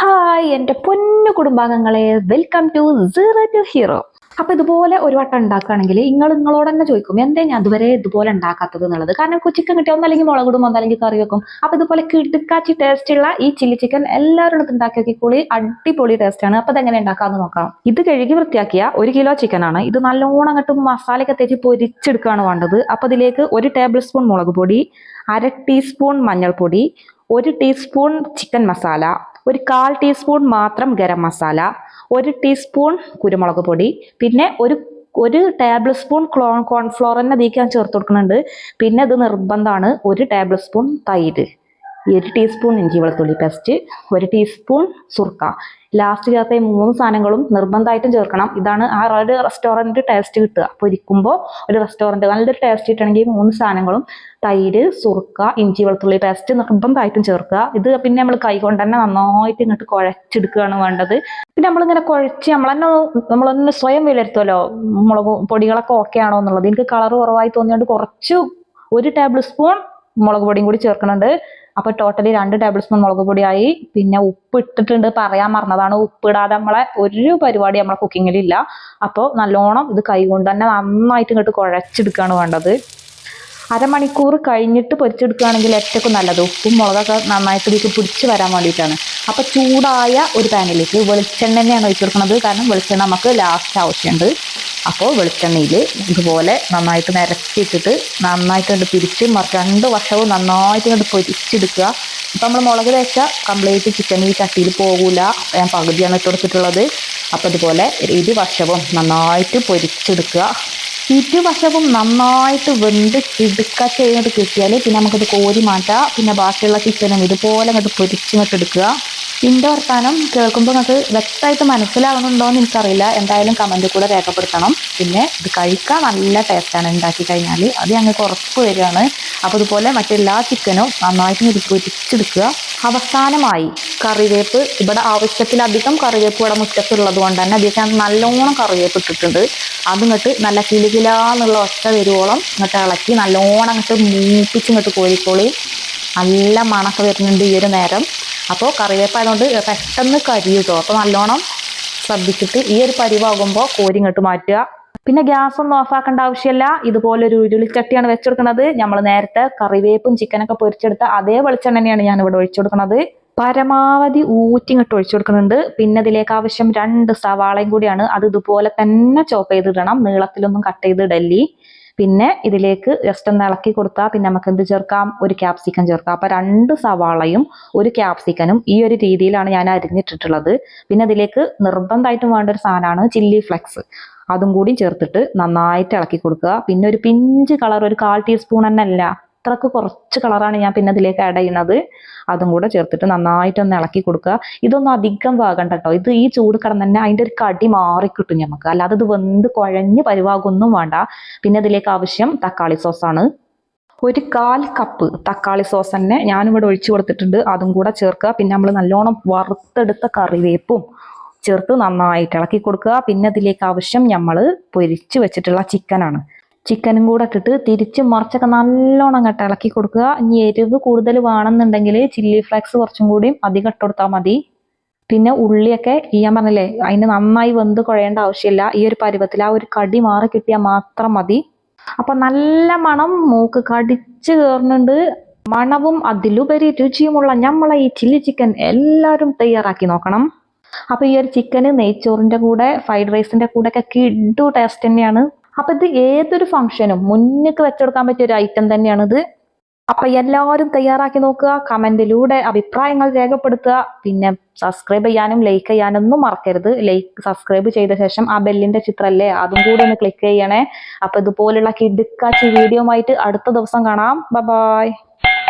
Hi എന്റെ പൊന്നു കുടുംബാംഗങ്ങളെ. Welcome to zero to hero അപ്പൊ ഇതുപോലെ ഒരു വട്ടം ഉണ്ടാക്കുകയാണെങ്കിൽ നിങ്ങൾ നിങ്ങളോട് തന്നെ ചോദിക്കും എന്തേ ഞാൻ അതുവരെ ഇതുപോലെ ഉണ്ടാക്കാത്തത് എന്നുള്ളത്? കാരണം ചിക്കൻ കിട്ടിയ ഒന്നല്ലെങ്കിൽ മുളകിടും ഒന്നല്ലെങ്കിൽ കറി വെക്കും. അപ്പൊ ഇതുപോലെ കിടുക്കാച്ചി ടേസ്റ്റ് ഉള്ള ഈ ചില്ലി ചിക്കൻ എല്ലാവരും ഉണ്ടാക്കി നോക്കിക്കോളി അടിപൊളി ടേസ്റ്റ് ആണ്. അപ്പൊ അതെങ്ങനെ ഉണ്ടാക്കാന്ന് നോക്കാം. ഇത് കഴുകി വൃത്തിയാക്കിയ ഒരു കിലോ ചിക്കൻ ആണ്. ഇത് നല്ലോണം അങ്ങോട്ട് മസാലയൊക്കെ തേച്ച് പൊരിച്ചെടുക്കുകയാണ് വേണ്ടത്. അപ്പൊ ഇതിലേക്ക് ഒരു ടേബിൾ സ്പൂൺ മുളക് പൊടി അര ടീസ്പൂൺ മഞ്ഞൾപ്പൊടി ഒരു ടീസ്പൂൺ ചിക്കൻ മസാല ഒരു കാൽ ടീസ്പൂൺ മാത്രം ഗരം മസാല ഒരു ടീസ്പൂൺ കുരുമുളക് പൊടി പിന്നെ ഒരു ഒരു ടേബിൾ സ്പൂൺ ക്ലോൺ കോൺഫ്ലോർ തന്നെ അതിലേക്ക് ചേർത്ത് കൊടുക്കുന്നുണ്ട്. പിന്നെ ഇത് നിർബന്ധമാണ് ഒരു ടേബിൾ സ്പൂൺ തൈര് ഒരു ടീസ്പൂൺ ഇഞ്ചി വെളുത്തുള്ളി പേസ്റ്റ് ഒരു ടീസ്പൂൺ സുർക്ക. ലാസ്റ്റ് ചേർത്ത ഈ മൂന്ന് സാധനങ്ങളും നിർബന്ധമായിട്ടും ചേർക്കണം. ഇതാണ് ആ ഒരു റെസ്റ്റോറന്റ് ടേസ്റ്റ് കിട്ടുക. പൊരിക്കുമ്പോൾ ഒരു റെസ്റ്റോറന്റ് നല്ലൊരു ടേസ്റ്റ് കിട്ടണമെങ്കിൽ മൂന്ന് സാധനങ്ങളും തൈര് സുറുക്ക ഇഞ്ചി വെളുത്തുള്ളി പേസ്റ്റ് നിർബന്ധമായിട്ടും ചേർക്കുക. ഇത് പിന്നെ നമ്മൾ കൈ കൊണ്ട് തന്നെ നന്നായിട്ട് ഇങ്ങോട്ട് കുഴച്ചെടുക്കുകയാണ് വേണ്ടത്. പിന്നെ നമ്മളിങ്ങനെ കുഴച്ച് നമ്മൾ തന്നെ നമ്മളൊന്ന് സ്വയം വിലയിരുത്തുമല്ലോ മുളക് പൊടികളൊക്കെ ഓക്കെ ആണോ എന്നുള്ളത്. എനിക്ക് കളർ കുറവായി തോന്നിയോണ്ട് കുറച്ച് ഒരു ടേബിൾ സ്പൂൺ മുളക് പൊടിയും കൂടി ചേർക്കുന്നുണ്ട്. അപ്പൊ ടോട്ടലി രണ്ട് ടേബിൾ സ്പൂൺ മുളക് പൊടിയായി. പിന്നെ ഉപ്പ് ഇട്ടിട്ടുണ്ട് പറയാൻ മറന്നതാണ്. ഉപ്പ് ഇടാതെ നമ്മളെ ഒരു പരിപാടി നമ്മളെ കുക്കിങ്ങിലില്ല അപ്പോൾ നല്ലോണം ഇത് കൈകൊണ്ട് തന്നെ നന്നായിട്ട് ഇങ്ങോട്ട് കുഴച്ചെടുക്കുകയാണ് വേണ്ടത്. അരമണിക്കൂർ കഴിഞ്ഞിട്ട് പൊരിച്ചെടുക്കുകയാണെങ്കിൽ ഏറ്റവും നല്ലത്. ഉപ്പും മുളകൊക്കെ നന്നായിട്ട് ഇതിലേക്ക് പിടിച്ച് വരാൻ വേണ്ടിയിട്ടാണ്. അപ്പോൾ ചൂടായ ഒരു പാനിലേക്ക് വെളിച്ചെണ്ണ തന്നെയാണ് ഒഴിച്ചു കൊടുക്കുന്നത് കാരണം വെളിച്ചെണ്ണ നമുക്ക് ലാസ്റ്റ് ആവശ്യമുണ്ട് അപ്പോൾ വെളിച്ചെണ്ണയിൽ ഇതുപോലെ നന്നായിട്ട് നിരത്തിയിട്ടിട്ട് നന്നായിട്ട് കണ്ട് പിരിച്ച് രണ്ട് വശവും നന്നായിട്ട് കണ്ട് പൊരിച്ചെടുക്കുക. ഇപ്പം നമ്മൾ മുളക് തേച്ച കംപ്ലീറ്റ് ചിക്കൻ ഈ ചട്ടിയിൽ പോകൂല. ഞാൻ പകുതിയാണ് ഇട്ട് കൊടുത്തിട്ടുള്ളത്. അപ്പോൾ ഇതുപോലെ ഇരുവശവും നന്നായിട്ട് പൊരിച്ചെടുക്കുക. ഇരുവശവും നന്നായിട്ട് വെന്ത് ചിടുക്ക ചെയ്യുന്നത് കിട്ടിയാൽ പിന്നെ നമുക്കത് കോരി മാറ്റാം. പിന്നെ ബാക്കിയുള്ള ചിക്കനും ഇതുപോലെ അങ്ങോട്ട് പൊരിച്ചിങ്ങോട്ട് എടുക്കുക. ഇതിന്റെ വർത്താനം കേൾക്കുമ്പോൾ നമുക്ക് വ്യക്തമായിട്ട് മനസ്സിലാവുന്നുണ്ടോ എന്ന് എനിക്കറിയില്ല. എന്തായാലും കമന്റിൽ കൂടെ രേഖപ്പെടുത്തണം. പിന്നെ ഇത് കഴിക്കാൻ നല്ല ടേസ്റ്റാണ് ഉണ്ടാക്കി കഴിഞ്ഞാൽ അത് ഞങ്ങൾക്ക് ഉറപ്പ് വരികയാണ്. അപ്പോൾ ഇതുപോലെ മറ്റെല്ലാ ചിക്കനും നന്നായിട്ട് ഇത് പൊരിച്ചെടുക്കുക. അവസാനമായി കറിവേപ്പ്. ഇവിടെ ആവശ്യത്തിലധികം കറിവേപ്പ് ഇവിടെ മുറ്റത്തുള്ളത് കൊണ്ട് തന്നെ അധികം ഞാൻ നല്ലോണം കറിവേപ്പ് ഇട്ടിട്ടുണ്ട്. അതിങ്ങോട്ട് നല്ല കിലുകിലാന്നുള്ള ഒച്ച വരുവോളം ഇങ്ങോട്ട് ഇളക്കി നല്ലോണം അങ്ങോട്ട് മൂപ്പിച്ച് ഇങ്ങോട്ട് കോഴിക്കോളി നല്ല മണക്ക് വരുന്നുണ്ട് ഈ ഒരു നേരം. അപ്പോൾ കറിവേപ്പായതുകൊണ്ട് പെട്ടെന്ന് കരിയും കേട്ടോ അപ്പോൾ നല്ലോണം ശ്രദ്ധിച്ചിട്ട് ഈ ഒരു പരിവാകുമ്പോൾ കോരി ഇങ്ങോട്ട് മാറ്റുക. പിന്നെ ഗ്യാസ് ഒന്നും ഓഫാക്കേണ്ട ആവശ്യമില്ല. ഇതുപോലെ ഒരു ഉരുളിച്ചട്ടിയാണ് വെച്ചെടുക്കുന്നത്. നമ്മൾ നേരത്തെ കറിവേപ്പും ചിക്കനൊക്കെ പൊരിച്ചെടുത്ത അതേ വെളിച്ചെണ്ണ തന്നെയാണ് ഞാൻ ഇവിടെ ഒഴിച്ചു കൊടുക്കുന്നത് പരമാവധി ഊറ്റിങ്ങിട്ട് ഒഴിച്ചു കൊടുക്കുന്നുണ്ട് പിന്നെ ഇതിലേക്ക് ആവശ്യം രണ്ട് സവാളയും കൂടിയാണ്. അത് ഇതുപോലെ തന്നെ ചോപ്പ് ചെയ്തിടണം. നീളത്തിലൊന്നും കട്ട് ചെയ്തിടല്ലി. പിന്നെ ഇതിലേക്ക് ജസ്റ്റ് ഒന്ന് ഇളക്കി കൊടുത്താൽ പിന്നെ നമുക്ക് എന്ത് ചേർക്കാം? ഒരു ക്യാപ്സിക്കം ചേർക്കാം. അപ്പോൾ രണ്ട് സവാളയും ഒരു ക്യാപ്സിക്കനും ഈ ഒരു രീതിയിലാണ് ഞാൻ അരിഞ്ഞിട്ടിട്ടുള്ളത്. പിന്നെ ഇതിലേക്ക് നിർബന്ധമായിട്ടും വേണ്ട ഒരു സാധനമാണ് ചില്ലി ഫ്ലെക്സ് അതും കൂടി ചേർത്തിട്ട് നന്നായിട്ട് ഇളക്കി കൊടുക്കുക. പിന്നെ ഒരു പിഞ്ച് കളർ ഒരു കാൽ ടീസ്പൂൺ തന്നെ അല്ല. അത്രയ്ക്ക് കുറച്ച് കളറാണ് ഞാൻ പിന്നെ ഇതിലേക്ക് ആഡ് ചെയ്യുന്നത്. അതും കൂടെ ചേർത്തിട്ട് നന്നായിട്ടൊന്ന് ഇളക്കി കൊടുക്കുക. ഇതൊന്നും അധികം വേകണ്ട കേട്ടോ. ഇത് ഈ ചൂട് കിടന്ന് തന്നെ അതിന്റെ ഒരു കടി മാറിക്കിട്ടും നമുക്ക് അല്ലാതെ ഇത് വെന്ത് കുഴഞ്ഞ് പരിവാകൊന്നും വേണ്ട. പിന്നെ ഇതിലേക്ക് ആവശ്യം തക്കാളി സോസാണ് ഒരു കാൽ കപ്പ് തക്കാളി സോസ് തന്നെ ഞാനിവിടെ ഒഴിച്ചു കൊടുത്തിട്ടുണ്ട്. അതും കൂടെ ചേർക്കുക. പിന്നെ നമ്മൾ നല്ലോണം വറുത്തെടുത്ത കറിവേപ്പും ചേർത്ത് നന്നായിട്ട് ഇളക്കി കൊടുക്കുക. പിന്നെ അതിലേക്ക് ആവശ്യം നമ്മൾ പൊരിച്ച് വെച്ചിട്ടുള്ള ചിക്കനാണ് ചിക്കനും കൂടെ ഇട്ടിട്ട് തിരിച്ച് മറിച്ചൊക്കെ നല്ലോണം അങ്ങോട്ട് ഇളക്കി കൊടുക്കുക. ഇനി എരിവ് കൂടുതൽ വേണമെന്നുണ്ടെങ്കിൽ ചില്ലി ഫ്ലേക്സ് കുറച്ചും കൂടിയും അധികം ഇട്ട് കൊടുത്താൽ മതി. പിന്നെ ഉള്ളിയൊക്കെ ഈ ഞാൻ പറഞ്ഞില്ലേ അതിന് നന്നായി വെന്ത് കുഴയേണ്ട ആവശ്യമില്ല. ഈ ഒരു പരുവത്തിൽ ആ ഒരു കടി മാറി കിട്ടിയാൽ മാത്രം മതി. അപ്പൊ നല്ല മണം മൂക്ക് കടിച്ച് കയറുന്നുണ്ട്. മണവും അതിലുപരി രുചിയുമുള്ള നമ്മളെ ഈ ചില്ലി ചിക്കൻ എല്ലാവരും തയ്യാറാക്കി നോക്കണം. അപ്പോൾ ഈ ഒരു ചിക്കന് നെയ്ച്ചോറിന്റെ കൂടെ ഫ്രൈഡ് റൈസിന്റെ കൂടെ ഒക്കെ കിഡു ടേസ്റ്റ് തന്നെയാണ്. അപ്പൊ ഇത് ഏതൊരു ഫംഗ്ഷനും മുന്നിക്ക് വെച്ചെടുക്കാൻ പറ്റിയ ഒരു ഐറ്റം തന്നെയാണ് ഇത് അപ്പൊ എല്ലാവരും തയ്യാറാക്കി നോക്കുക കമന്റിലൂടെ അഭിപ്രായങ്ങൾ രേഖപ്പെടുത്തുക. പിന്നെ സബ്സ്ക്രൈബ് ചെയ്യാനും ലൈക്ക് ചെയ്യാനും ഒന്നും മറക്കരുത്. ലൈക്ക് സബ്സ്ക്രൈബ് ചെയ്ത ശേഷം ആ ബെല്ലിന്റെ ചിത്രമല്ലേ അതും കൂടെ ഒന്ന് ക്ലിക്ക് ചെയ്യണേ. അപ്പൊ ഇതുപോലുള്ള കിടുക്കാച്ചി വീഡിയോ ആയിട്ട് അടുത്ത ദിവസം കാണാം. ബൈ